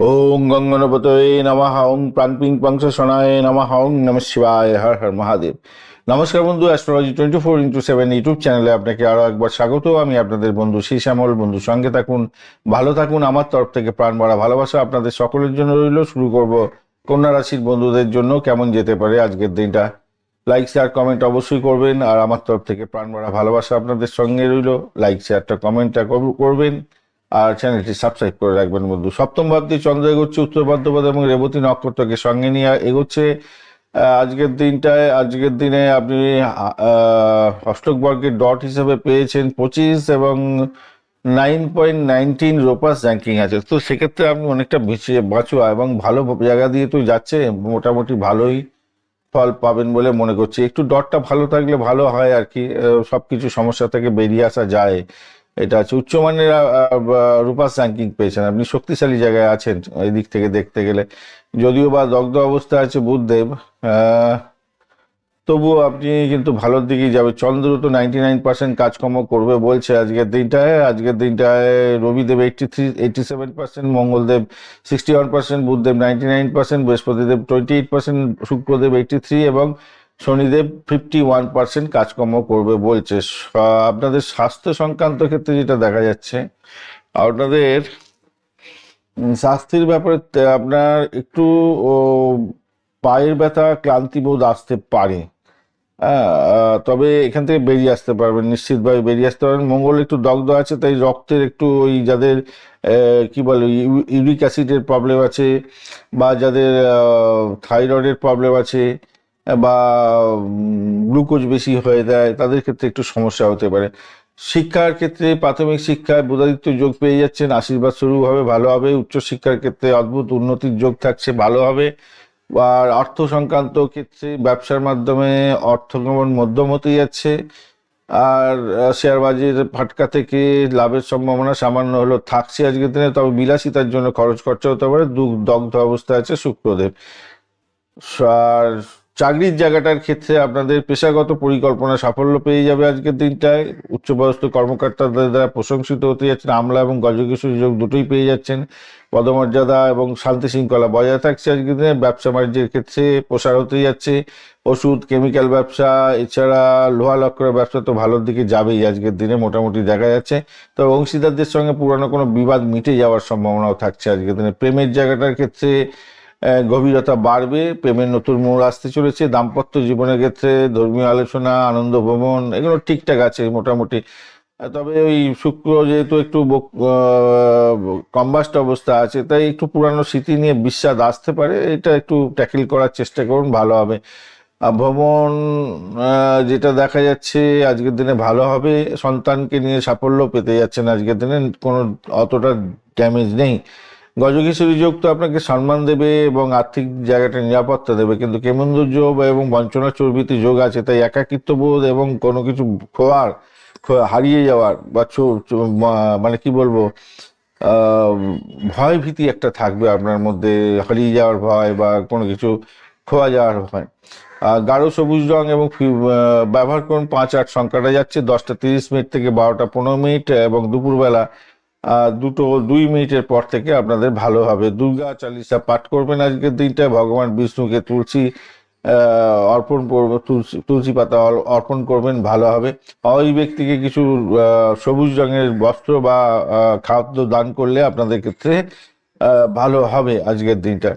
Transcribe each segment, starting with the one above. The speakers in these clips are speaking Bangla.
ওং গঙ্গনপতয়ে নমঃ ওং প্রাণপিং পংস সোনায় নমঃ ওং নম শিবায়, হর হর মহাদেব। নমস্কার বন্ধু astrology twenty four into seven YouTube চ্যানেলে আপনাকে আরও একবার স্বাগত। আমি আপনাদের বন্ধু শ্যামল বন্ধু, সঙ্গে থাকুন, ভালো থাকুন। আমার তরফ থেকে প্রাণ ভরা ভালোবাসা আপনাদের সকলের জন্য রইল। শুরু করব কন্যা রাশির বন্ধুদের জন্য কেমন যেতে পারে আজকের দিনটা। লাইক শেয়ার কমেন্ট অবশ্যই করবেন। আর আমার তরফ থেকে প্রাণ ভরা ভালোবাসা আপনাদের সঙ্গে রইল। লাইক শেয়ারটা কমেন্টটা করবেন। আর চ্যানেলটি সাবস্ক্রাইব করে রাখবেন বন্ধু। সপ্তম ভাবটি চন্দ্র এগোচ্ছে উত্তর বর্ধমান এবং রেবতী নক্ষত্রকে সঙ্গে নিয়ে এগোচ্ছে। আজকের দিনটায়, আজকের দিনে আপনি অষ্টক বর্গের ডট হিসেবে পেয়েছেন পঁচিশ এবং নাইন পয়েন্ট নাইনটিন রোপাস র্যাঙ্কিং আছে। তো সেক্ষেত্রে আপনি অনেকটা বেঁচে, বাঁচোয়া এবং ভালো জায়গা দিয়ে তো যাচ্ছে, মোটামুটি ভালোই ফল পাবেন বলে মনে করছি। একটু ডটটা ভালো থাকলে ভালো হয় আর কি সব কিছু সমস্যা থেকে বেরিয়ে আসা যায়। এটা আছে। উচ্চমানের রূপাস র্যাঙ্কিং পেয়েছেন। আপনি শক্তিশালী জায়গায় আছেন এই দিক থেকে দেখতে গেলে। যদিও বা দগ্ধ অবস্থা আছে বুধদেব তবুও আপনি কিন্তু ভালোর দিকেই যাবে চন্দ্র তো নাইনটি নাইন পার্সেন্ট কাজকর্ম করবে বলছে আজকের দিনটায়। আজকের দিনটায় Rabidev eighty three eighty seven percent Mangaldev sixty one percent Buddhadeb ninety nine percent বৃহস্পতিদেব twenty eight percent শুক্রদেব eighty three এবং শনিদেব ফিফটি ওয়ান পার্সেন্ট কাজকর্ম করবে বলছে। আপনাদের স্বাস্থ্য সংক্রান্ত ক্ষেত্রে যেটা দেখা যাচ্ছে, আপনাদের স্বাস্থ্যের ব্যাপারে, আপনার একটু পায়ের ব্যথা ক্লান্তিবোধ আসতে পারে। হ্যাঁ তবে এখান থেকে বেরিয়ে আসতে পারবেন, নিশ্চিতভাবে বেরিয়ে আসতে পারবেন। মঙ্গল একটু দগ্ধ আছে, তাই রক্তের একটু ওই যাদের কি বলে ইউরিক অ্যাসিডের প্রবলেম আছে, বা যাদের থাইরয়েডের প্রবলেম আছে বা গ্লুকোজ বেশি হয়ে দেয় তাদের ক্ষেত্রে একটু সমস্যা হতে পারে। শিক্ষার ক্ষেত্রে প্রাথমিক শিক্ষায় বুধাদিত্য যোগ পেয়ে যাচ্ছেন, আশীর্বাদ শুরু হবে, ভালো হবে, উচ্চশিক্ষার ক্ষেত্রে অদ্ভুত উন্নতির যোগ থাকছে, ভালো হবে। আর অর্থ সংক্রান্ত ক্ষেত্রে ব্যবসার মাধ্যমে অর্থগমন মধ্যম হতে যাচ্ছে। আর শেয়ার বাজারের ফাটকা থেকে লাভের সম্ভাবনা সামান্য হলো থাকছে আজকের দিনে, তবে বিলাসিতার জন্য খরচ খরচা হতে পারে দগ্ধ অবস্থা আছে শুক্রদেব। আর চাকরির জায়গাটার ক্ষেত্রে আপনাদের পেশাগত পরিকল্পনা সাফল্য পেয়ে যাবে আজকের দিনটায়। উচ্চপদস্থ কর্মকর্তাদের দ্বারা প্রশংসিত হতে যাচ্ছেন আমলা এবং গজকেশ্বরী যোগ দুটোই পেয়ে যাচ্ছেন। পদমর্যাদা এবং শান্তি শৃঙ্খলা বজায় থাকছে আজকের দিনে। ব্যবসা বাণিজ্যের ক্ষেত্রে প্রসার হতে যাচ্ছে। ওষুধ, কেমিক্যাল ব্যবসা, এছাড়া লোহা লক্করের ব্যবসা তো ভালোর দিকে যাবেই আজকের দিনে, মোটামুটি দেখা যাচ্ছে। তো অংশীদারদের সঙ্গে পুরানো কোনো বিবাদ মিটে যাওয়ার সম্ভাবনাও থাকছে আজকের দিনে। প্রেমের জায়গাটার ক্ষেত্রে গভীরতা বাড়বে, প্রেমের নতুন মোড় আসতে চলেছে, দাম্পত্য জীবনের ক্ষেত্রে ধর্মীয় আলোচনা, আনন্দ ভ্রমণ, এগুলো ঠিকঠাক আছে মোটামুটি। তবে ওই শুক্র যেহেতু একটু কম্বাস্ট অবস্থা আছে, তাই একটু পুরানো স্মৃতি নিয়ে বিস্বাদ আসতে পারে, এটা একটু ট্যাকেল করার চেষ্টা করুন, ভালো হবে। ভ্রমণ যেটা দেখা যাচ্ছে আজকের দিনে ভালো হবে, সন্তানকে নিয়ে সাফল্য পেতে যাচ্ছেন আজকের দিনে, কোনো অতটা ড্যামেজ নেই। গজকিশোরী যোগ তো আপনাকে সম্মান দেবে এবং আর্থিক জায়গাটা নিরাপত্তা দেবে। কিন্তু কেমন্দ্র যোগ এবং বঞ্চনা চর্বিতে যোগ আছে, তাই একাকিত্ব বোধ এবং কোনো কিছু খোয়ার হারিয়ে যাওয়ার বা মানে কি বলব ভয় ভীতি একটা থাকবে আপনার মধ্যে, হারিয়ে যাওয়ার ভয় বা কোনো কিছু খোয়া যাওয়ার ভয়। গাঢ় সবুজ রং এবং ব্যবহার করুন পাঁচ আট সংখ্যাটা যাচ্ছে, দশটা তিরিশ মিনিট থেকে বারোটা পনেরো মিনিট এবং দুপুরবেলা দুটো, দুই মিনিটের পর থেকে আপনাদের ভালো হবে। দুর্গা চালিসা পাঠ করবেন আজকের দিনটা। ভগবান বিষ্ণুকে তুলসী অর্পণ করব, তুলসী তুলসী পাতা অর্পণ করবেন, ভালো হবে। ওই ব্যক্তিকে কিছু সবুজ রঙের বস্ত্র বা খাদ্য দান করলে আপনাদের ক্ষেত্রে ভালো হবে আজকের দিনটা।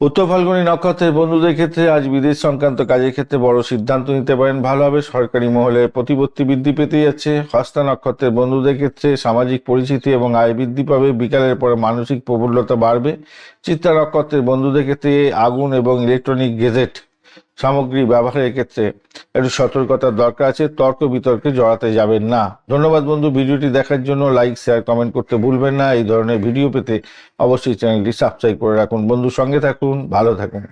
উত্তর ফাল্গুনি নক্ষত্রের বন্ধুদের ক্ষেত্রে আজ বিদেশ সংক্রান্ত কাজের ক্ষেত্রে বড় সিদ্ধান্ত নিতে পারেন। ভালোভাবে সরকারি মহলে প্রতিপত্তি বৃদ্ধি পেতে যাচ্ছে। হস্তা নক্ষত্রের বন্ধুদের ক্ষেত্রে সামাজিক পরিচিতি এবং আয় বৃদ্ধি পাবে। বিকালের পরে মানসিক প্রবলতা বাড়বে। চিত্রা নক্ষত্রের বন্ধুদের ক্ষেত্রে আগুন এবং ইলেকট্রনিক গেজেট সামগ্রী ব্যবহারের ক্ষেত্রে একটু সতর্কতার দরকার আছে, তর্ক বিতর্কে জড়াতে যাবেন না। ধন্যবাদ বন্ধু, ভিডিওটি দেখার জন্য লাইক শেয়ার কমেন্ট করতে ভুলবেন না। এই ধরনের ভিডিও পেতে অবশ্যই চ্যানেলটি সাবস্ক্রাইব করে রাখুন। বন্ধু সঙ্গে থাকুন, ভালো থাকুন।